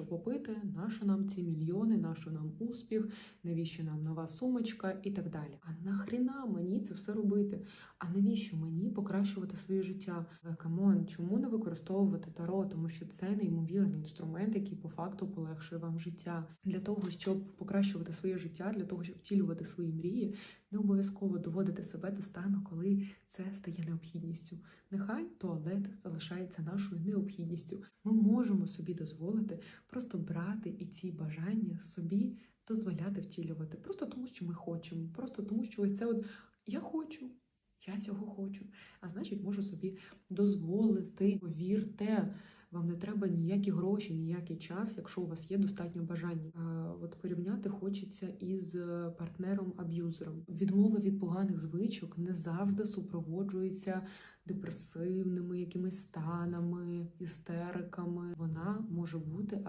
що попити, нащо нам ці мільйони, нащо нам успіх, навіщо нам нова сумочка і так далі. А нахріна мені це все робити? А навіщо мені покращувати своє життя? Камон, чому не використовувати таро? Тому що це неймовірний інструмент, який по факту полегшує вам життя. Для того, щоб покращувати своє життя, для того, щоб втілювати свої мрії, не обов'язково доводити себе до стану, коли це стає необхідністю. Нехай туалет залишається нашою необхідністю. Ми можемо собі дозволити просто брати і ці бажання собі дозволяти втілювати, просто тому, що ми хочемо, просто тому, що ось це от я хочу. Я цього хочу, а значить, можу собі дозволити. Повірте, вам не треба ніякі гроші, ніякий час, якщо у вас є достатньо бажання. От порівняти хочеться із партнером-аб'юзером. Відмова від поганих звичок не завжди супроводжується депресивними якимись станами, істериками. Вона може бути